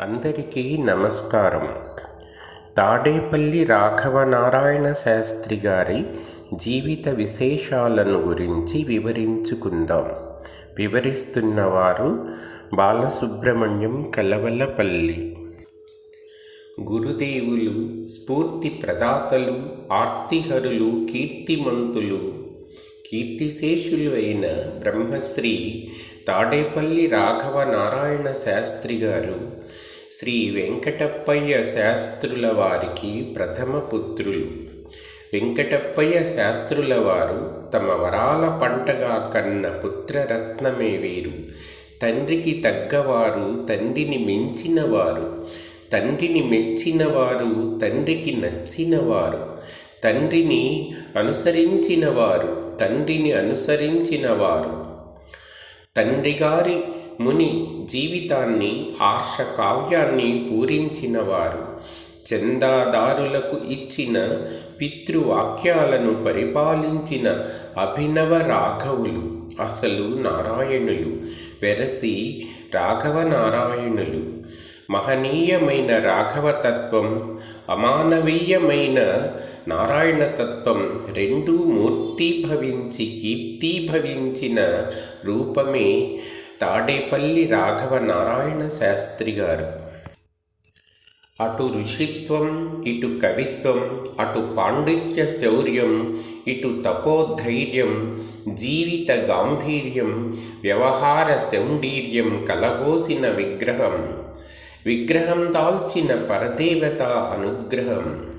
అందరికీ నమస్కారం. తాడేపల్లి రాఘవనారాయణ శాస్త్రి గారి జీవిత విశేషాలను గురించి వివరించుకుందాం. వివరిస్తున్నవారు బాలసుబ్రహ్మణ్యం కలవలపల్లి. గురుదేవులు స్ఫూర్తి ప్రదాతలు ఆర్తిహరులు కీర్తిమంతులు కీర్తిశేషులు అయిన బ్రహ్మశ్రీ తాడేపల్లి రాఘవ నారాయణ శాస్త్రి గారు శ్రీ వెంకటప్పయ్య శాస్త్రుల వారికి ప్రథమ పుత్రులు. వెంకటప్పయ్య శాస్త్రుల వారు తమ వరాల పంటగా కన్న పుత్రరత్నమే వీరు. తండ్రికి తగ్గవారు తండ్రిని మించినవారు. తండ్రిని మెచ్చినవారు తండ్రికి నచ్చినవారు. తండ్రిని అనుసరించినవారు తండ్రిని అనుసరించినవారు. తండ్రి గారి ముని జీవితాన్ని ఆర్ష కావ్యాన్ని పూరించినవారు. చందాదారులకు ఇచ్చిన పితృవాక్యాలను పరిపాలించిన అభినవ రాఘవులు అసలు నారాయణులు వెరసి రాఘవ నారాయణులు. మహనీయమైన రాఘవతత్వం అమానవీయమైన నారాయణతత్వం రెండూ మూర్తీభవించి కీర్తీభవించిన రూపమే తాడేపల్లి రాఘవ నారాయణ శాస్త్రి గారు. అటు ఋషిత్వం ఇటు కవిత్వం అటు పాండిత్య శౌర్యం ఇటు తపోధైర్యం జీవిత గాంభీర్యం వ్యవహార శౌండీర్యం కలబోసిన విగ్రహం విగ్రహం దాల్చిన పరదేవత అనుగ్రహం.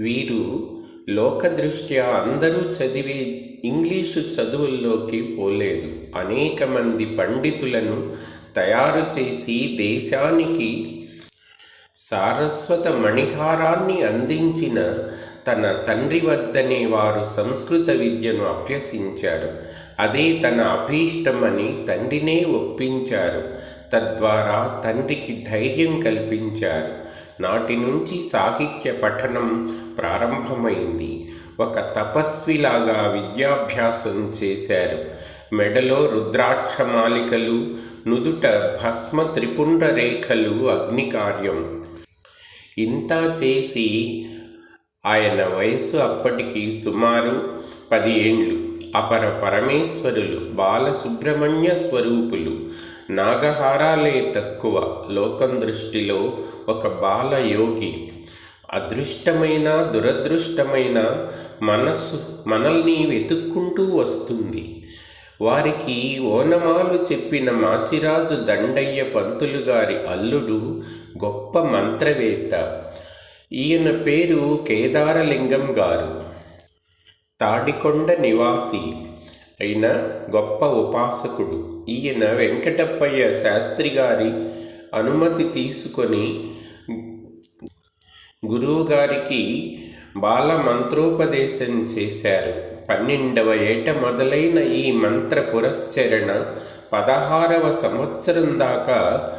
వీరు లోకదృష్ట్యా అందరూ చదివే ఇంగ్లీషు చదువుల్లోకి పోలేదు. అనేక మంది పండితులను తయారు చేసి దేశానికి సారస్వత మణిహారాన్ని అందించిన తన తండ్రి వద్దనే వారు సంస్కృత విద్యను అభ్యసించారు. అదే తన అభీష్టమని తండ్రినే ఒప్పించారు. తద్వారా తండ్రికి ధైర్యం కల్పించారు. నాటి నుంచి సాహిత్య పఠనం ప్రారంభమైంది. ఒక తపస్విలాగా విద్యాభ్యాసం చేశారు. మెడలో రుద్రాక్షమాలికలు నుదుట భస్మ త్రిపుండ రేఖలు అగ్నికార్యం. ఇంత చేసి ఆయన వయసు అప్పటికి సుమారు పది ఏండ్లు. అపర పరమేశ్వరులు బాలసుబ్రహ్మణ్య స్వరూపులు. నాగహారాలే తక్కువ. లోకం దృష్టిలో ఒక బాలయోగి అదృష్టమైన దురదృష్టమైన మనస్సు మనల్ని వెతుక్కుంటూ వస్తుంది. వారికి ఓనమాలు చెప్పిన మాచిరాజు దండయ్య పంతులు గారి అల్లుడు గొప్ప మంత్రవేత్త. ఈయన పేరు కేదారలింగం గారు. తాడికొండ నివాసి అయిన గొప్ప ఉపాసకుడు. ఈయన వెంకటప్పయ్య శాస్త్రి గారి అనుమతి తీసుకొని గురువుగారికి బాల మంత్రోపదేశం చేశారు. పన్నెండవ ఏట మొదలైన ఈ మంత్ర పురశ్చరణ పదహారవ సంవత్సరం దాకా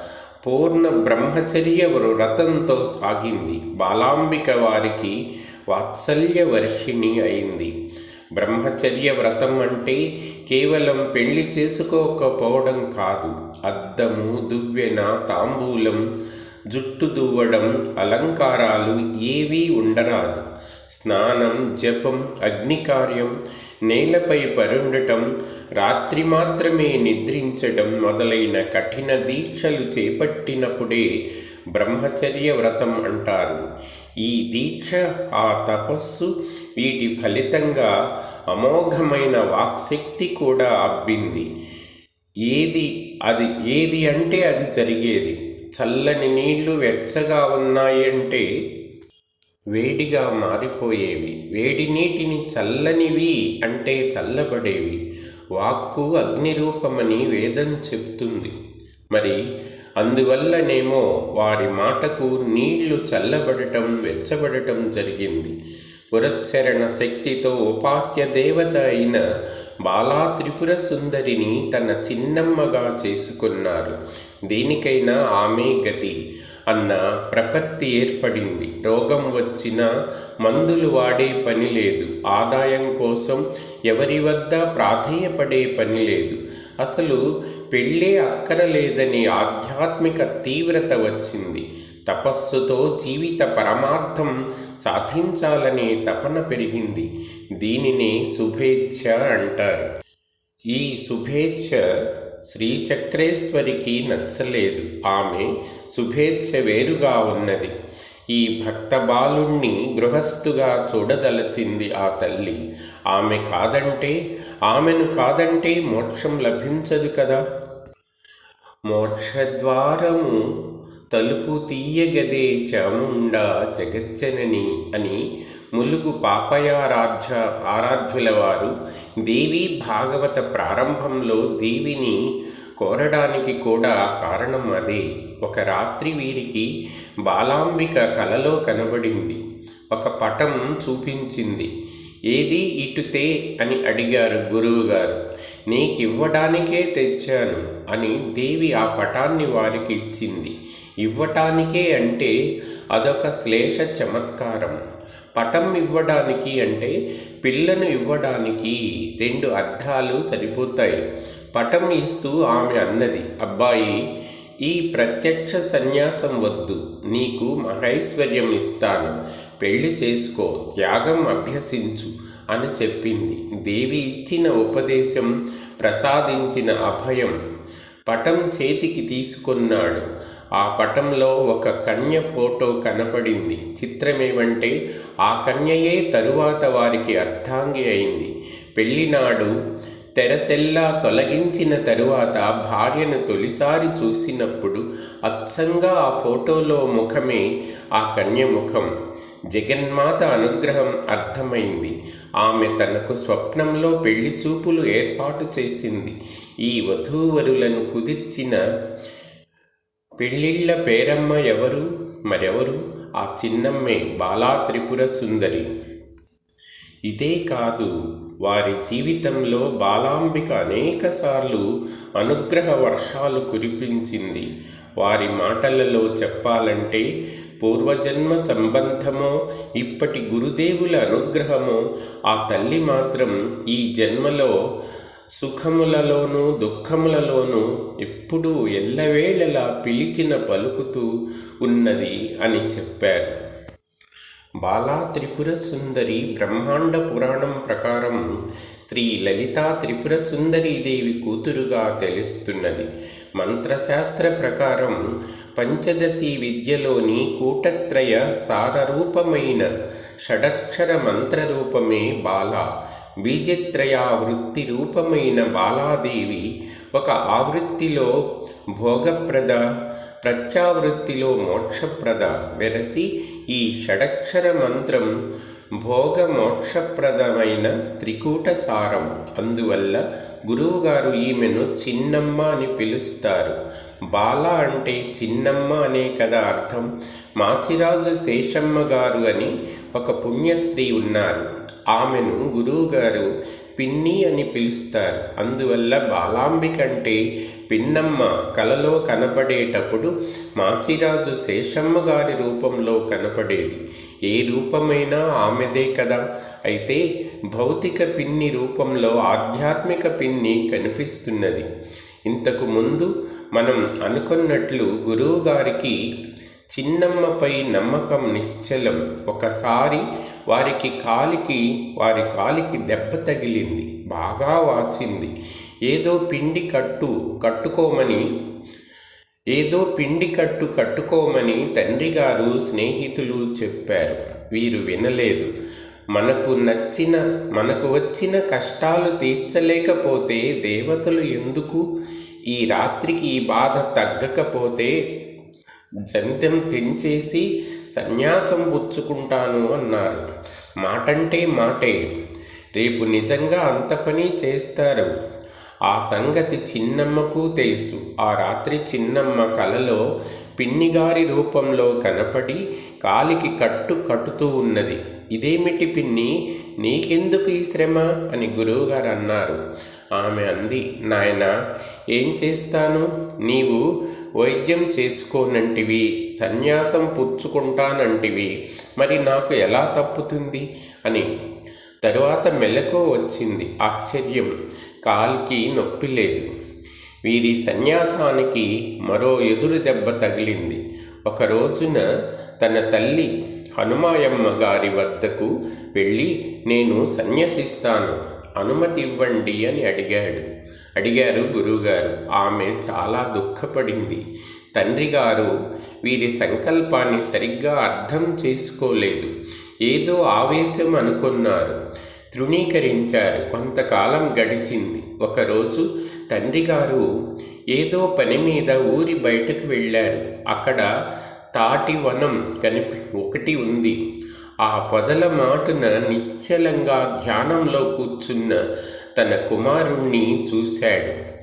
పూర్ణ బ్రహ్మచర్య వ్రతంతో సాగింది. బాలాంబిక వారికి వాత్సల్య వర్షిణి అయింది. బ్రహ్మచర్య వ్రతం అంటే కేవలం పెళ్ళి చేసుకోకపోవడం కాదు. అద్దము దువ్వెన తాంబూలం జుట్టు దువ్వడం అలంకారాలు ఏవీ ఉండరాదు. స్నానం జపం అగ్నికార్యం నేలపై పరుండటం రాత్రి మాత్రమే నిద్రించడం మొదలైన కఠిన దీక్షలు చేపట్టినప్పుడే బ్రహ్మచర్య వ్రతం అంటారు. ఈ దీక్ష ఆ తపస్సు వీటి ఫలితంగా అమోఘమైన వాక్శక్తి కూడా అబ్బింది. ఏది అది ఏది అంటే అది జరిగేది. చల్లని నీళ్ళు వెచ్చగా ఉన్నాయంటే వేడిగా మారిపోయేవి. వేడి నీటిని చల్లనివి అంటే చల్లబడేవి. వాక్కు అగ్నిరూపమని వేదం చెప్తుంది. మరి అందువల్లనేమో వారి మాటకు నీళ్ళు చల్లబడటం వెచ్చబడటం జరిగింది. పురచ్చరణ శక్తితో ఉపాస్య దేవత అయిన బాలా త్రిపుర సుందరిని తన చిన్నమ్మగా చేసుకున్నారు. దేనికైనా ఆమె గతి. అన్న ప్రపత్తి ఏర్పడింది. రోగం వచ్చినా మందులు వాడే పని లేదు. ఆదాయం కోసం ఎవరి వద్ద ప్రాధేయపడే పని లేదు. అసలు పెళ్ళే అక్కరలేదని ఆధ్యాత్మిక తీవ్రత వచ్చింది. తపస్సుతో జీవిత పరమార్థం సాధించాలనే తపన పెరిగింది. దీనినే శుభేచ్ఛ అంటారు. ఈ శుభేచ్ఛ శ్రీచక్రేశ్వరికి నచ్చలేదు. ఆమె శుభేచ్ఛ వేరుగా ఉన్నది. ఈ భక్త బాలుణ్ణి గృహస్థుగా చూడదలచింది ఆ తల్లి. ఆమె కాదంటే ఆమెను కాదంటే మోక్షం లభించదు కదా? మోక్షద్వారము తలుపు తీయగదే చాముండా జగజ్జనని అని ములుగు పాపయారాధ్య ఆరాధ్యుల వారు దేవి భాగవత ప్రారంభంలో దేవిని కోరడానికి కూడా కారణం అదే. ఒక రాత్రి వీరికి బాలాంబిక కలలో కనబడింది. ఒక పటం చూపించింది. ఏది ఇటుతే అని అడిగారు గురువుగారు. నీకివ్వడానికే తెచ్చాను అని దేవి ఆ పటాన్ని వారికి ఇచ్చింది. ఇవ్వటానికే అంటే అదొక శ్లేష చమత్కారం. పటం ఇవ్వడానికి అంటే పిల్లను ఇవ్వడానికి రెండు అర్థాలు సరిపోతాయి. పటం ఇస్తూ ఆమె అన్నది అబ్బాయి ఈ ప్రత్యక్ష సన్యాసం వద్దు. నీకు మహైశ్వర్యం ఇస్తాను. పెళ్ళి చేసుకో త్యాగం అభ్యసించు అని చెప్పింది. దేవి ఇచ్చిన ఉపదేశం ప్రసాదించిన అభయం పటం చేతికి తీసుకున్నాడు. ఆ పటంలో ఒక కన్య ఫోటో కనపడింది. చిత్రమేమంటే ఆ కన్యయే తరువాత వారికి అర్థాంగి అయింది. పెళ్ళినాడు తెరసెల్లా తొలగించిన తరువాత భార్యను తొలిసారి చూసినప్పుడు అచ్చంగా ఆ ఫోటోలో ముఖమే ఆ కన్య ముఖం. జగన్మాత అనుగ్రహం అర్థమైంది. ఆమె తనకు స్వప్నంలో పెళ్ళి చూపులు ఏర్పాటు చేసింది. ఈ వధూవరులను కుదిర్చిన పెళ్ళిళ్ళ పేరమ్మ ఎవరు? మరెవరు? ఆ చిన్నమ్మే బాలా త్రిపుర సుందరి. ఇదే కాదు వారి జీవితంలో బాలాంబిక అనేకసార్లు అనుగ్రహ వర్షాలు కురిపించింది. వారి మాటలలో చెప్పాలంటే పూర్వజన్మ సంబంధమో ఇప్పటి గురుదేవుల అనుగ్రహమో ఆ తల్లి మాత్రం ఈ జన్మలో సుఖములలోనూ దుఃఖములలోనూ ఎప్పుడూ ఎల్లవేళలా పిలిచిన పలుకుతూ ఉన్నది అని చెప్పారు. బాలా త్రిపుర సుందరి బ్రహ్మాండ పురాణం ప్రకారం శ్రీ లలితా త్రిపుర సుందరీదేవి కూతురుగా తెలుస్తున్నది. మంత్రశాస్త్ర ప్రకారం పంచదశి విద్యలోని కూటత్రయ సారరూపమైన షడక్షర మంత్రరూపమే బాల. బీజత్రయావృత్తి రూపమైన బాలాదేవి ఒక ఆవృత్తిలో భోగప్రద ప్రత్యావృత్తిలో మోక్షప్రద వెరసి ఈ షడక్షర మంత్రం భోగ మోక్షప్రదమైన త్రికూట సారం. అందువల్ల గురువుగారు ఈమెను చిన్నమ్మ అని పిలుస్తారు. బాల అంటే చిన్నమ్మ అనే కదా అర్థం మాచిరాజు శేషమ్మ గారు అని ఒక పుణ్యస్త్రీ ఉన్నారు. ఆమెను గురువుగారు పిన్ని అని పిలుస్తారు. అందువల్ల బాలాంబిక అంటే పిన్నమ్మ కలలో కనపడేటప్పుడు మాచిరాజు శేషమ్మ గారి రూపంలో కనపడేది. ఏ రూపమైనా ఆమెదే కదా. అయితే భౌతిక పిన్ని రూపంలో ఆధ్యాత్మిక పిన్ని కనిపిస్తున్నది. ఇంతకు ముందు మనం అనుకున్నట్లు గురువుగారికి చిన్నమ్మపై నమ్మకం నిశ్చలం. ఒకసారి వారికి కాలికి వారి కాలికి దెబ్బ తగిలింది. బాగా వాచింది. ఏదో పిండి కట్టు కట్టుకోమని ఏదో పిండి కట్టు కట్టుకోమని తండ్రి గారు స్నేహితులు చెప్పారు. వీరు వినలేదు. మనకు నచ్చిన మనకు వచ్చిన కష్టాలు తీర్చలేకపోతే దేవతలు ఎందుకు? ఈ రాత్రికి ఈ బాధ తగ్గకపోతే జంత్యం తెంచేసి సన్యాసం పుచ్చుకుంటాను అన్నారు. మాటంటే మాటే. రేపు నిజంగా అంత పని చేస్తారు. ఆ సంగతి చిన్నమ్మకు తెలుసు. ఆ రాత్రి చిన్నమ్మ కలలో పిన్నిగారి రూపంలో కనపడి కాలికి కట్టు కట్టుతూ ఉన్నది. ఇదేమిటి పిన్ని నీకెందుకు ఈ శ్రమ? అని గురువుగారు అన్నారు ఆమె అంది నాయన ఏం చేస్తాను? నీవు వైద్యం చేసుకోనంటివి సన్యాసం పుచ్చుకుంటానంటివి మరి నాకు ఎలా తప్పుతుంది? అని. తరువాత మెలకు వచ్చింది ఆశ్చర్యం కాలికి నొప్పి లేదు. వీరి సన్యాసానికి మరో ఎదురు దెబ్బ తగిలింది. ఒక రోజున తన తల్లి హనుమాయమ్మ గారి వద్దకు వెళ్ళి నేను సన్యసిస్తాను. అనుమతి ఇవ్వండి అని అడిగాడు. అడిగారు గురువుగారు. ఆమె చాలా దుఃఖపడింది. తండ్రి గారు వీరి సంకల్పాన్ని సరిగ్గా అర్థం చేసుకోలేదు. ఏదో ఆవేశం అనుకున్నారు. తృణీకరించారు. కొంతకాలం గడిచింది. ఒకరోజు తండ్రి గారు ఏదో పని మీద ఊరి బయటకు వెళ్ళారు. అక్కడ తాటి వనం కనిపి ఒకటి ఉంది. ఆ పొదల మాటున నిశ్చలంగా ధ్యానంలో కూర్చున్న తన కుమారుణ్ణి చూశాడు.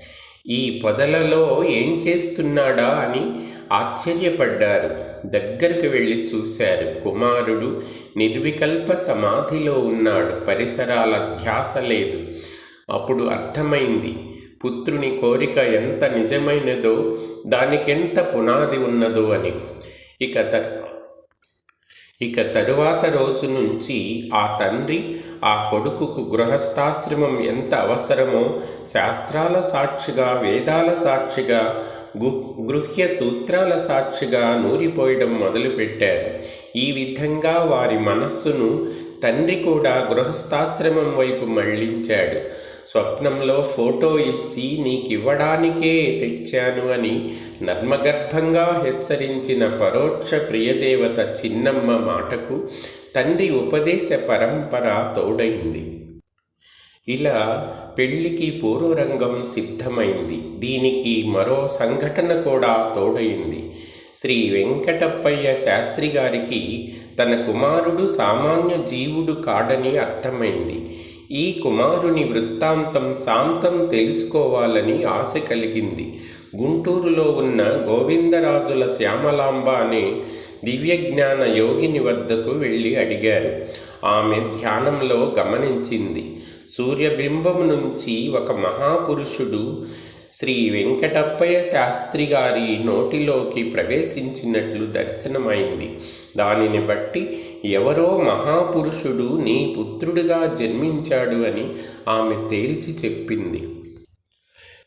ఈ పొదలలో ఏం చేస్తున్నాడా అని ఆశ్చర్యపడ్డారు. దగ్గరికి వెళ్ళి చూశారు. కుమారుడు నిర్వికల్ప సమాధిలో ఉన్నాడు. పరిసరాల ధ్యాస లేదు. అప్పుడు అర్థమైంది. పుత్రుని కోరిక ఎంత నిజమైనదో దానికెంత పునాది ఉన్నదో అని. ఇక త ఇక తరువాత రోజు నుంచి ఆ తండ్రి ఆ కొడుకుకు గృహస్థాశ్రమం ఎంత అవసరమో శాస్త్రాల సాక్షిగా వేదాల సాక్షిగా గు గృహ్య సూత్రాల సాక్షిగా నూరిపోయడం మొదలుపెట్టారు. ఈ విధంగా వారి మనస్సును తండ్రి కూడా గృహస్థాశ్రమం వైపు మళ్ళించాడు స్వప్నంలో ఫోటో ఇచ్చి నీకివ్వడానికే తెచ్చాను అని నర్మగర్భంగా హెచ్చరించిన పరోక్ష ప్రియదేవత చిన్నమ్మ మాటకు తండ్రి ఉపదేశ పరంపర తోడైంది. ఇలా పెళ్ళికి పూర్వరంగం సిద్ధమైంది. దీనికి మరో సంఘటన కూడా తోడైంది. శ్రీ వెంకటప్పయ్య శాస్త్రి గారికి తన కుమారుడు సామాన్య జీవుడు కాడని అర్థమైంది. ఈ కుమారుని వృత్తాంతం శాంతం తెలుసుకోవాలని ఆశ కలిగింది. గుంటూరులో ఉన్న గోవిందరాజుల శ్యామలాంబ అనే దివ్యజ్ఞాన యోగిని వద్దకు వెళ్ళి అడిగారు. ఆమె ధ్యానంలో గమనించింది. సూర్యబింబం నుంచి ఒక మహాపురుషుడు శ్రీ వెంకటప్పయ్య శాస్త్రి గారి నోటిలోకి ప్రవేశించినట్లు దర్శనమైంది. దానిని బట్టి ఎవరో మహాపురుషుడు నీ పుత్రుడిగా జన్మించాడు అని ఆమె తేల్చి చెప్పింది.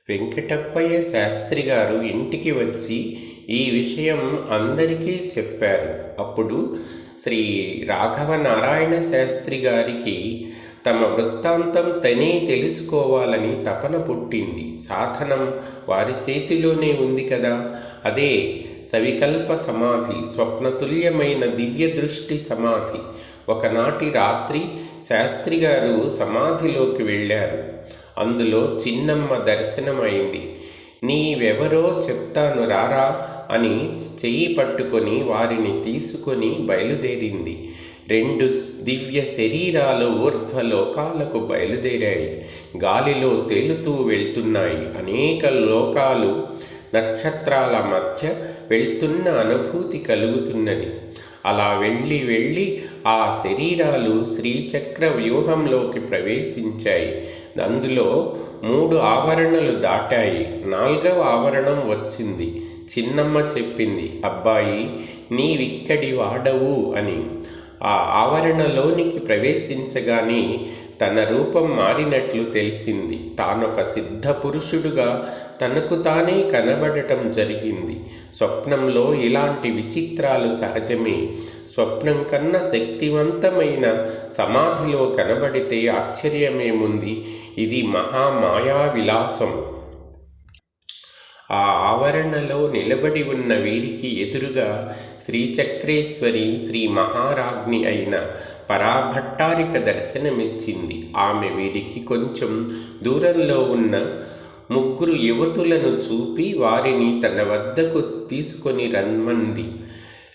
వెంకటప్పయ్య శాస్త్రి గారు ఇంటికి వచ్చి ఈ విషయం అందరికీ చెప్పారు. అప్పుడు శ్రీ రాఘవ నారాయణ శాస్త్రి గారికి తమ వృత్తాంతం తనే తెలుసుకోవాలని తపన పుట్టింది. సాధనం వారి చేతిలోనే ఉంది కదా. అదే సవికల్ప సమాధి స్వప్నతుల్యమైన దివ్య దృష్టి సమాధి. ఒకనాటి రాత్రి శాస్త్రి గారు సమాధిలోకి వెళ్ళారు. అందులో చిన్నమ్మ దర్శనమైంది. నీవెవరో చెప్తాను రారా అని చెయ్యి పట్టుకొని వారిని తీసుకొని బయలుదేరింది. రెండు దివ్య శరీరాలు ఊర్ధ్వలోకాలకు బయలుదేరాయి. గాలిలో తేలుతూ వెళ్తున్నాయి. అనేక లోకాలు నక్షత్రాల మధ్య వెళ్తున్న అనుభూతి కలుగుతున్నది. అలా వెళ్ళి వెళ్ళి ఆ శరీరాలు శ్రీచక్ర వ్యూహంలోకి ప్రవేశించాయి. అందులో మూడు ఆవరణలు దాటాయి. నాలుగవ ఆవరణం వచ్చింది. చిన్నమ్మ చెప్పింది అబ్బాయి నీవిక్కడి వాడవు అని. ఆ ఆవరణలోనికి ప్రవేశించగానే తన రూపం మారినట్లు తెలిసింది. తానొక సిద్ధ పురుషుడుగా తనకు తానే కనబడటం జరిగింది. స్వప్నంలో ఇలాంటి విచిత్రాలు సహజమే. స్వప్నం కన్నా శక్తివంతమైన సమాధిలో కనబడితే ఆశ్చర్యమేముంది? ఇది మహామాయా విలాసం ఆ ఆవరణలో నిలబడి ఉన్న వీరికి ఎదురుగా శ్రీచక్రేశ్వరి శ్రీ మహారాజ్ఞి అయిన పరాభట్టారిక దర్శనమిచ్చింది. ఆమె వీరికి కొంచెం దూరంలో ఉన్న ముగ్గురు యువతులను చూపి వారిని తన వద్దకు తీసుకొని రమ్మంది.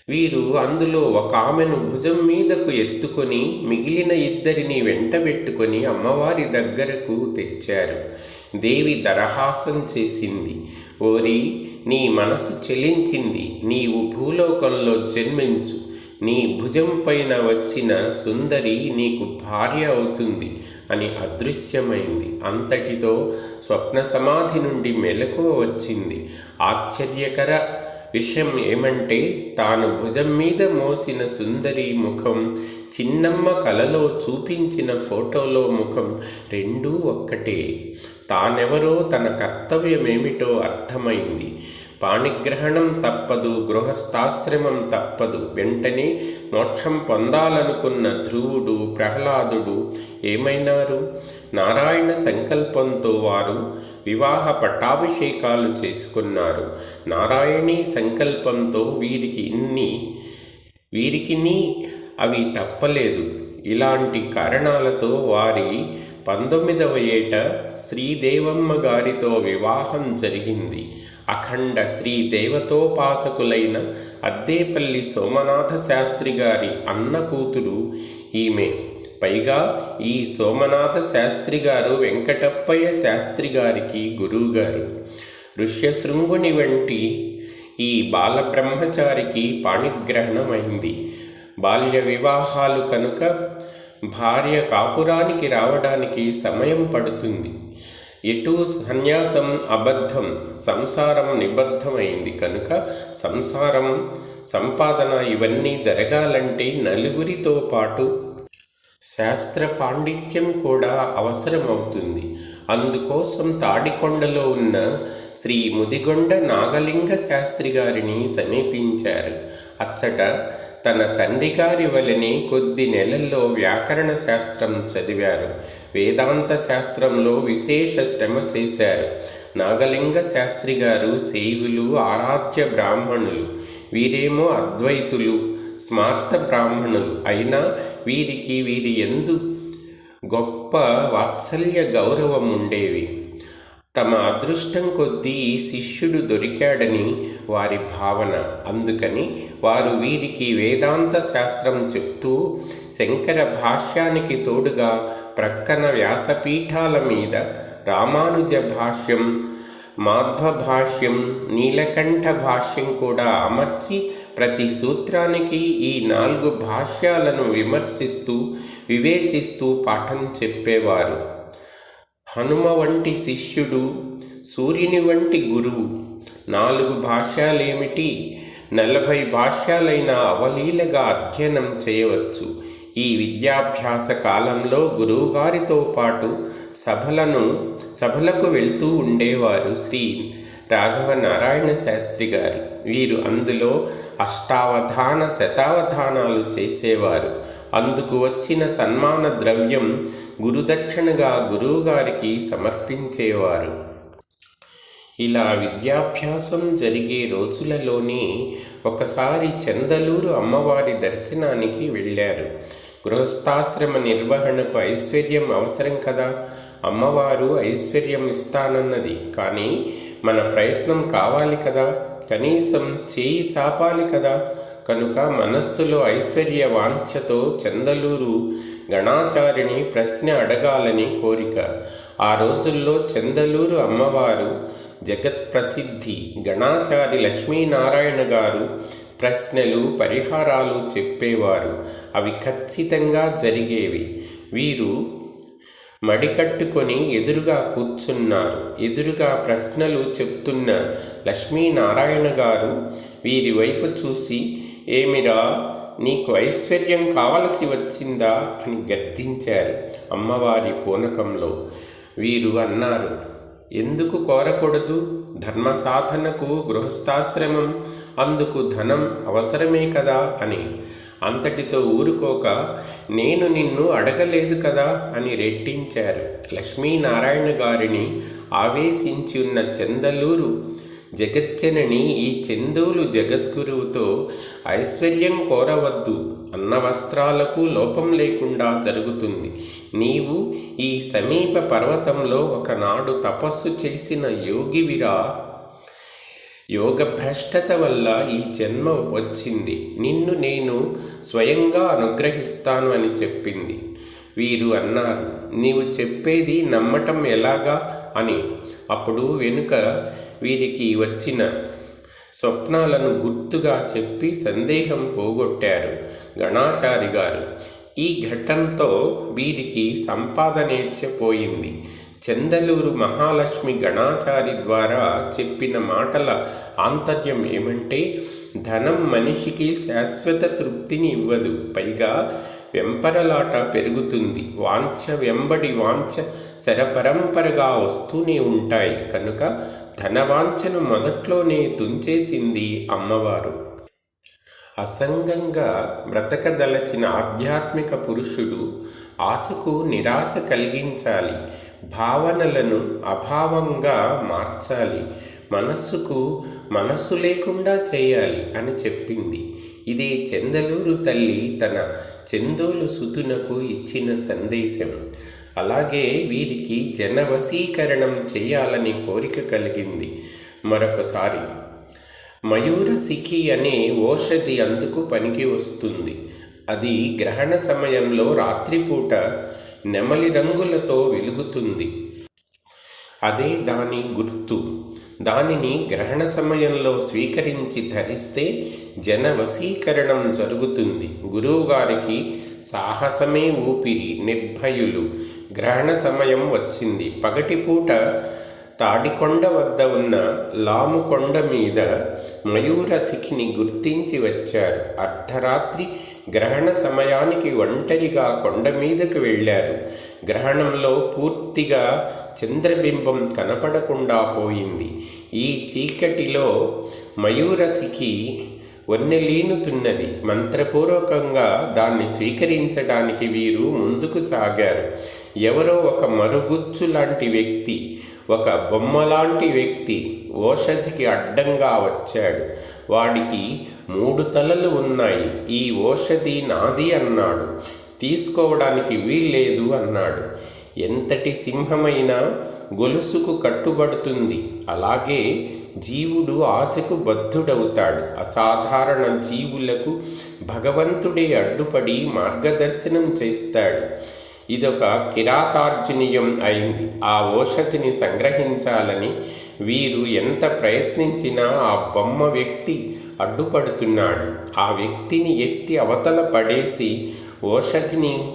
వీరు అందులో ఒక ఆమెను భుజం మీదకు ఎత్తుకొని మిగిలిన ఇద్దరిని వెంటబెట్టుకొని అమ్మవారి దగ్గరకు తెచ్చారు. దేవి దరహాసం చేసింది. ఓరి నీ మనసు చెలించింది. నీవు భూలోకంలో జన్మించు. నీ భుజం పైన వచ్చిన సుందరి నీకు భార్య అవుతుంది అని అదృశ్యమైంది. అంతటితో స్వప్న సమాధి నుండి మెలకు వచ్చింది. ఆశ్చర్యకర విషయం ఏమంటే తాను భుజం మీద మోసిన సుందరి ముఖం చిన్నమ్మ కలలో చూపించిన ఫోటోలో ముఖం రెండూ ఒక్కటే. తానెవరో తన కర్తవ్యమేమిటో అర్థమైంది. పాణిగ్రహణం తప్పదు గృహస్థాశ్రమం తప్పదు. వెంటనే మోక్షం పొందాలనుకున్న ధ్రువుడు ప్రహ్లాదుడు ఏమైనారు? నారాయణ సంకల్పంతో వారు వివాహ పట్టాభిషేకాలు చేసుకున్నారు. నారాయణీ సంకల్పంతో వీరికి ఇన్ని వీరికిని అవి తప్పలేదు. ఇలాంటి కారణాలతో వారి పంతొమ్మిదవ ఏట శ్రీదేవమ్మ గారితో వివాహం జరిగింది. అఖండ శ్రీ దేవతోపాసకులైన అద్దేపల్లి సోమనాథ శాస్త్రి గారి అన్న కూతురు ఈమె. పైగా ఈ సోమనాథ శాస్త్రి గారు వెంకటప్పయ్య శాస్త్రి గారికి గురువుగారు. ఋష్యశృంగుని వంటి ఈ బాలబ్రహ్మచారికి పాణిగ్రహణమైంది. బాల్య వివాహాలు కనుక భార్య కాపురానికి రావడానికి సమయం పడుతుంది. ఎటు సన్యాసం అబద్ధం సంసారం నిబద్ధమైంది కనుక సంసారం సంపాదన ఇవన్నీ జరగాలంటే నలుగురితో పాటు శాస్త్ర పాండిత్యం కూడా అవసరమవుతుంది. అందుకోసం తాడికొండలో ఉన్న శ్రీ ముదిగొండ నాగలింగ శాస్త్రి గారిని సమీపించారు. అచ్చట తన తండ్రి గారి వలని కొద్ది నెలల్లో వ్యాకరణ శాస్త్రం చదివారు. వేదాంత శాస్త్రంలో విశేష శ్రమ చేశారు. నాగలింగ శాస్త్రి గారు శైవులు ఆరాధ్య బ్రాహ్మణులు వీరేమో అద్వైతులు స్మార్త బ్రాహ్మణులు. అయినా వీరికి వీరి ఎందు గొప్ప వాత్సల్య గౌరవం ఉండేవి. తమ అదృష్టం కొద్దీ శిష్యుడు దొరికాడని వారి భావన. అందుకని వారు వీరికి వేదాంత శాస్త్రం చెప్తూ శంకర భాష్యానికి తోడుగా ప్రక్కన వ్యాసపీఠాల మీద రామానుజ భాష్యం మాధ్వ భాష్యం నీలకంఠ భాష్యం కూడా అమర్చి ప్రతి సూత్రానికి ఈ నాలుగు భాష్యాలను విమర్శిస్తూ వివేచిస్తూ పాఠం చెప్పేవారు. హనుమ వంటి శిష్యుడు సూర్యుని వంటి గురువు. నాలుగు భాష్యాలేమిటి? నలభై భాష్యాలైన అవలీలగా అధ్యయనం చేయవచ్చు. ఈ విద్యాభ్యాస కాలంలో గురువుగారితో పాటు సభలను సభలకు వెళ్తూ ఉండేవారు శ్రీ రాఘవ నారాయణ శాస్త్రి గారు. వీరు అందులో అష్టావధాన శతావధానాలు చేసేవారు. అందుకు వచ్చిన సన్మాన ద్రవ్యం గురుదక్షిణగా గురువుగారికి సమర్పించేవారు. ఇలా విద్యాభ్యాసం జరిగే రోజులలోనే ఒకసారి చందలూరు అమ్మవారి దర్శనానికి వెళ్ళారు. గృహస్థాశ్రమ నిర్వహణకు ఐశ్వర్యం అవసరం కదా? అమ్మవారు ఐశ్వర్యం ఇస్తానన్నది. కానీ మన ప్రయత్నం కావాలి కదా? కనీసం చేయి చాపాలి కదా? కనుక మనస్సులో ఐశ్వర్య వాంఛతో చందలూరు గణాచారిని ప్రశ్న అడగాలని కోరిక. ఆ రోజుల్లో చందలూరు అమ్మవారు జగత్ ప్రసిద్ధి గణాచారి లక్ష్మీనారాయణ గారు ప్రశ్నలు పరిహారాలు చెప్పేవారు. అవి ఖచ్చితంగా జరిగేవి. వీరు మడికట్టుకొని ఎదురుగా కూర్చున్నారు. ఎదురుగా ప్రశ్నలు చెప్తున్న లక్ష్మీనారాయణ గారు వీరి వైపు చూసి ఏమిరా? నీకు ఐశ్వర్యం కావలసి వచ్చిందా? అని గద్దించారు అమ్మవారి పూనకంలో. వీరు అన్నారు ఎందుకు కోరకూడదు? ధర్మ సాధనకు గృహస్థాశ్రమం అందుకు ధనం అవసరమే కదా? అని. అంతటితో ఊరుకోక నేను నిన్ను అడగలేదు కదా? అని రెట్టించారు లక్ష్మీనారాయణ గారిని ఆవేశించి ఉన్న చందలూరు జగచ్చనని ఈ చందోలు జగద్గురువుతో ఐశ్వర్యం కోరవద్దు అన్న వస్త్రాలకు లోపం లేకుండా జరుగుతుంది. నీవు ఈ సమీప పర్వతంలో ఒకనాడు తపస్సు చేసిన యోగివిరా. యోగభ్రష్టత వల్ల ఈ జన్మ వచ్చింది. నిన్ను నేను స్వయంగా అనుగ్రహిస్తాను అని చెప్పింది. వీరు అన్నారు నీవు చెప్పేది నమ్మటం ఎలాగా? అని. అప్పుడు వెనుక వీరికి వచ్చిన స్వప్నాలను గుర్తుగా చెప్పి సందేహం పోగొట్టారు గణాచారి గారు. ఈ ఘట్టంతో వీరికి సంపాదనేచ్చపోయింది చందలూరు మహాలక్ష్మి గణాచారి ద్వారా చెప్పిన మాటల ఆంతర్యం ఏమంటే ధనం మనిషికి శాశ్వత తృప్తిని ఇవ్వదు. పైగా వెంపరలాట పెరుగుతుంది. వాంఛ వెంబడి వాంఛ శరపరంపరగా వస్తూనే ఉంటాయి. కనుక ధనవాంఛను మొదట్లోనే తుంచేసింది అమ్మవారు. అసంగంగా బ్రతకదలచిన ఆధ్యాత్మిక పురుషుడు ఆశకు నిరాశ కలిగించాలి భావనలను అభావంగా మార్చాలి మనస్సుకు మనస్సు లేకుండా చేయాలి అని చెప్పింది. ఇదే చందలూరు తల్లి తన చందోలు సుతునకు ఇచ్చిన సందేశం. అలాగే వీరికి జనవశీకరణం చేయాలని కోరిక కలిగింది. మరొకసారి మయూరసిఖి అనే ఓషధి అందుకు పనికి వస్తుంది. అది గ్రహణ సమయంలో రాత్రిపూట నెమలి రంగులతో వెలుగుతుంది. అదే దాని గుర్తు. దానిని గ్రహణ సమయంలో స్వీకరించి ధరిస్తే జనవశీకరణం జరుగుతుంది. గురువుగారికి సాహసమే ఊపిరి నిర్భయులు. గ్రహణ సమయం వచ్చింది. పగటిపూట తాడికొండ వద్ద ఉన్న లాముకొండ మీద మయూరశిఖిని గుర్తించి వచ్చారు. అర్ధరాత్రి గ్రహణ సమయానికి ఒంటరిగా కొండ మీదకు వెళ్ళారు. గ్రహణంలో పూర్తిగా చంద్రబింబం కనపడకుండా పోయింది. ఈ చీకటిలో మయూరశిఖి వన్నెలీనుతున్నది. మంత్రపూర్వకంగా దాన్ని స్వీకరించడానికి వీరు ముందుకు సాగారు. ఎవరో ఒక మరుగుచ్చు లాంటి వ్యక్తి ఒక బొమ్మలాంటి వ్యక్తి ఓషధికి అడ్డంగా వచ్చాడు. వాడికి మూడు తలలు ఉన్నాయి. ఈ ఓషధి నాది అన్నాడు. తీసుకోవడానికి వీల్లేదు అన్నాడు. ఎంతటి సింహమైనా గొలుసుకు కట్టుబడుతుంది. అలాగే జీవుడు ఆశకు బద్ధుడవుతాడు. అసాధారణ జీవులకు భగవంతుడే అడ్డుపడి మార్గదర్శనం చేస్తాడు. ఇదొక కిరాతార్జునీయం అయింది. ఆ ఓషధిని సంగ్రహించాలని వీరు ఎంత ప్రయత్నించినా ఆ బొమ్మ వ్యక్తి అడ్డుపడుతున్నాడు. ఆ వ్యక్తిని ఎత్తి అవతల పడేసి ఓషధిని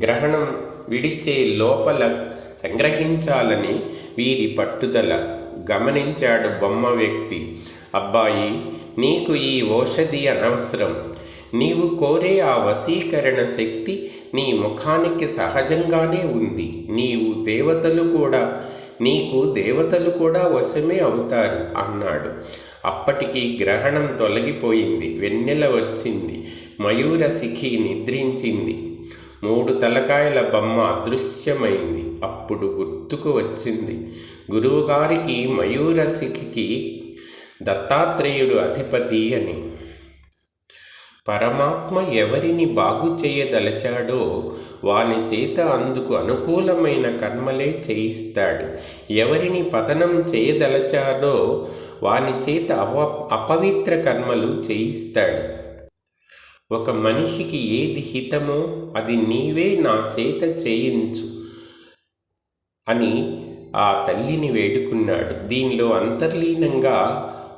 గ్రహణం విడిచే లోపల సంగ్రహించాలని వీరి పట్టుదల. గమనించాడు బొమ్మ వ్యక్తి. అబ్బాయి నీకు ఈ ఓషధి అనవసరం. నీవు కోరే ఆ వశీకరణ శక్తి నీ ముఖానికి సహజంగానే ఉంది. నీవు దేవతలు కూడా నీకు దేవతలు కూడా వశమే అవుతారు అన్నాడు. అప్పటికి గ్రహణం తొలగిపోయింది. వెన్నెల వచ్చింది. మయూర శిఖి నిద్రించింది. మూడు తలకాయల బొమ్మ అదృశ్యమైంది. అప్పుడు గుర్తుకు వచ్చింది. గురువుగారికి మయూరశిఖికి దత్తాత్రేయుడు అధిపతి అని. పరమాత్మ ఎవరిని బాగు చేయదలచాడో వాని చేత అందుకు అనుకూలమైన కర్మలే చేయిస్తాడు. ఎవరిని పతనం చేయదలచాడో వాని చేత అవ అపవిత్ర కర్మలు చేయిస్తాడు. ఒక మనిషికి ఏది హితమో అది నీవే నా చేత చేయించు అని ఆ తల్లిని వేడుకున్నాడు. దీనిలో అంతర్లీనంగా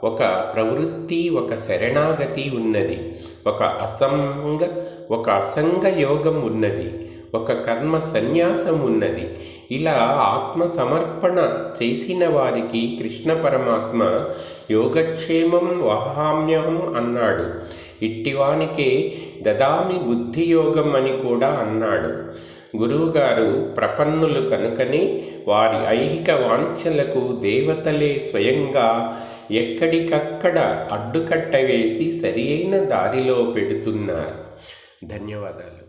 ఒక ప్రవృత్తి ఒక శరణాగతి ఉన్నది. ఒక అసంగ ఒక అసంగ యోగం ఉన్నది. ఒక కర్మ సన్యాసం ఉన్నది. ఇలా ఆత్మ సమర్పణ చేసిన వారికి కృష్ణ పరమాత్మ యోగక్షేమం వాహామ్యం అన్నాడు. ఇట్టివానికే దదామి బుద్ధియోగం అని కూడా అన్నాడు. గురువుగారు ప్రపన్నులు కనుకనే వారి ఐహిక వాంఛలకు దేవతలే స్వయంగా ఎక్కడికక్కడ అడ్డుకట్ట వేసి సరి అయిన దారిలో పెడుతున్నారు. ధన్యవాదాలు.